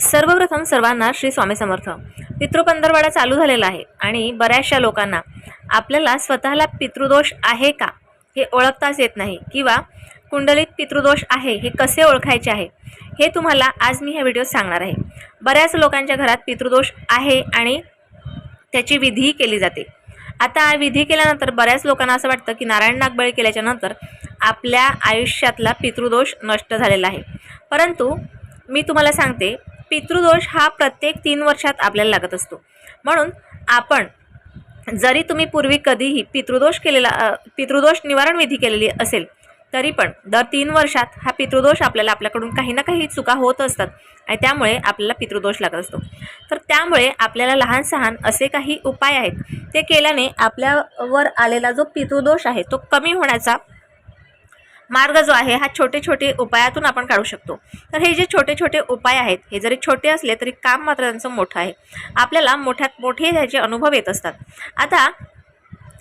सर्वप्रथम सर्वांना श्री स्वामी समर्थ. पितृपंधरवाडा चालू झालेला आहे आणि बऱ्याचशा लोकांना आपल्याला स्वतःला पितृदोष आहे का हे ओळखताच येत नाही किंवा कुंडलीत पितृदोष आहे हे कसे ओळखायचे आहे हे तुम्हाला आज मी ह्या व्हिडिओत सांगणार आहे. बऱ्याच लोकांच्या घरात पितृदोष आहे आणि त्याची विधीही केली जाते. आता विधी केल्यानंतर बऱ्याच लोकांना असं वाटतं की नारायण नागबळी केल्याच्यानंतर आपल्या आयुष्यातला पितृदोष नष्ट झालेला आहे. परंतु मी तुम्हाला सांगते पितृदोष हा प्रत्येक तीन वर्षात आपल्याला लागत असतो. म्हणून आपण जरी तुम्ही पूर्वी कधीही पितृदोष केलेला पितृदोष निवारण विधी केलेली असेल तरी पण दर तीन वर्षात हा पितृदोष आपल्याला आपल्याकडून काही ना काही चुका होत असतात आणि त्यामुळे आपल्याला पितृदोष लागत असतो. तर त्यामुळे आपल्याला लहान सहान असे काही उपाय आहेत. ते केल्याने आपल्यावर आलेला जो पितृदोष आहे तो कमी होण्याचा मार्ग जो आहे हा छोटे छोटे उपायातून आपण काढू शकतो. तर हे जे छोटे छोटे उपाय आहेत हे जरी छोटे असले तरी काम मात्र त्यांचं मोठं आहे. आपल्याला मोठ्यात मोठे ह्याचे अनुभव येत असतात. आता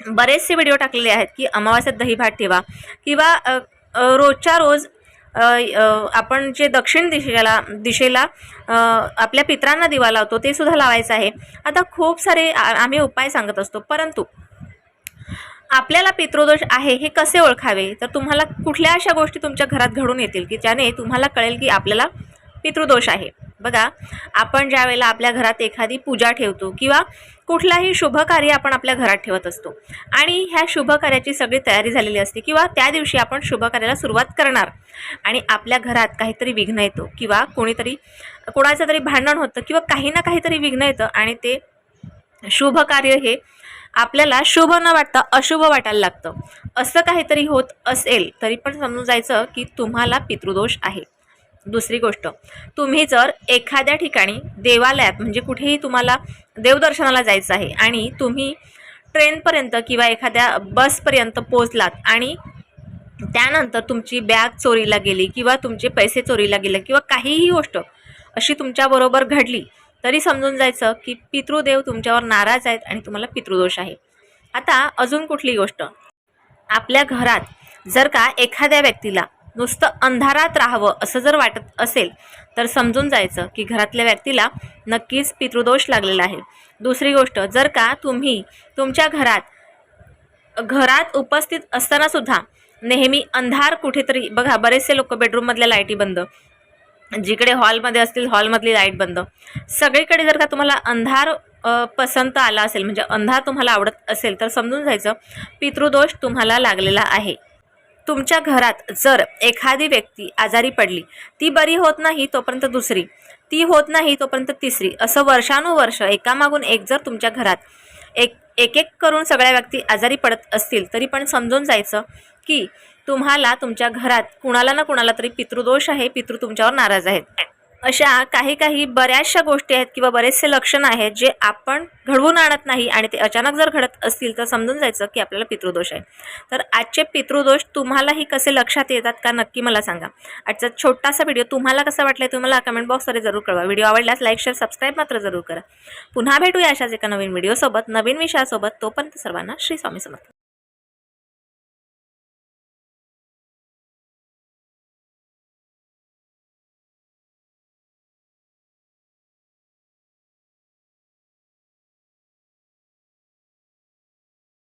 बरेचसे व्हिडिओ टाकलेले आहेत की अमावास्यात दही भात ठेवा किंवा रोजच्या रोज आपण जे दक्षिण दिशेला दिशेला आपल्या पित्रांना दिवा लावतो ते सुद्धा लावायचं आहे. आता खूप सारे आम्ही उपाय सांगत असतो. परंतु आपल्याला पितृदोष आहे हे कसे ओळखावे? तर तुम्हाला कुठल्या अशा गोष्टी तुमच्या घरात घडून येतील की ज्याने तुम्हाला कळेल की आपल्याला पितृदोष आहे? बघा आपण ज्या वेळेला आपल्या घरात एखादी पूजा ठेवतो किंवा कुठलाही शुभ कार्य आपण आपल्या घरात ठेवत असतो आणि ह्या शुभ कार्याची सगळी तयारी झालेली असते किंवा त्या दिवशी आपण शुभ कार्याला सुरुवात करणार आणि आपल्या घरात काहीतरी विघ्न येतो किंवा कोणीतरी कोणाचं तरी भांडण होतं किंवा काही ना काहीतरी विघ्न येतं आणि ते शुभ कार्य हे आपल्याला शुभ न वाटता अशुभ वाटायला लागतं. असं काहीतरी होत असेल तरी पण समजून जायचं की तुम्हाला पितृदोष आहे. दुसरी गोष्ट तुम्ही जर एखाद्या ठिकाणी देवालयात म्हणजे कुठेही तुम्हाला देवदर्शनाला जायचं आहे आणि तुम्ही ट्रेनपर्यंत किंवा एखाद्या बसपर्यंत पोचलात आणि त्यानंतर तुमची बॅग चोरीला गेली किंवा तुमचे पैसे चोरीला गेले किंवा काहीही गोष्ट अशी तुमच्याबरोबर घडली तरी समजून जायचं की पितृदेव तुमच्यावर नाराज आहेत आणि तुम्हाला पितृदोष आहे. आता अजून कुठली गोष्ट? आपल्या घरात जर का एखाद्या व्यक्तीला नुसतं अंधारात राहावं असं जर वाटत असेल तर समजून जायचं की घरातल्या व्यक्तीला नक्कीच पितृदोष लागलेला आहे. दुसरी गोष्ट जर का तुम्ही तुमच्या घरात घरात उपस्थित असताना सुद्धा नेहमी अंधार कुठेतरी बघा बरेचसे लोक बेडरूममधल्या लाईटी बंद. जिकडे हॉलमध्ये असतील हॉलमधली लाइट बंद. सगळीकडे जर का तुम्हाला अंधार पसंत आला असेल म्हणजे अंधार तुम्हाला आवडत असेल तर समजून जायचं पितृदोष तुम्हाला लागलेला आहे. तुमच्या घरात जर एखादी व्यक्ती आजारी पडली ती बरी होत नाही तोपर्यंत दुसरी. ती होत नाही तोपर्यंत तिसरी. असं वर्षानुवर्ष एकामागून एक जर तुमच्या घरात एक एक एक करून सगळ्या व्यक्ती आजारी पडत असतील तरी पण समजून जायचं की तुम्हाला तुमच्या घरात कुणाला ना कुणाला तरी पितृदोष आहे पितृ तुमच्यावर नाराज आहेत. अशा काही काही बऱ्याचशा गोष्टी आहेत किंवा बरेचसे लक्षणं आहेत जे आपण घडवून आणत नाही आणि ते अचानक जर घडत असतील तर समजून जायचं की आपल्याला पितृदोष आहे. तर आजचे पितृदोष तुम्हालाही कसे लक्षात येतात का नक्की मला सांगा. आजचा छोटासा व्हिडिओ तुम्हाला कसा वाटला ते मला कमेंट बॉक्समध्ये जरूर कळवा. व्हिडिओ आवडल्यास लाईक शेअर सबस्क्राईब मात्र जरूर करा. पुन्हा भेटूया अशाच एका नवीन व्हिडिओसोबत नवीन विषयासोबत. तोपर्यंत सर्वांना श्री स्वामी समर्थ.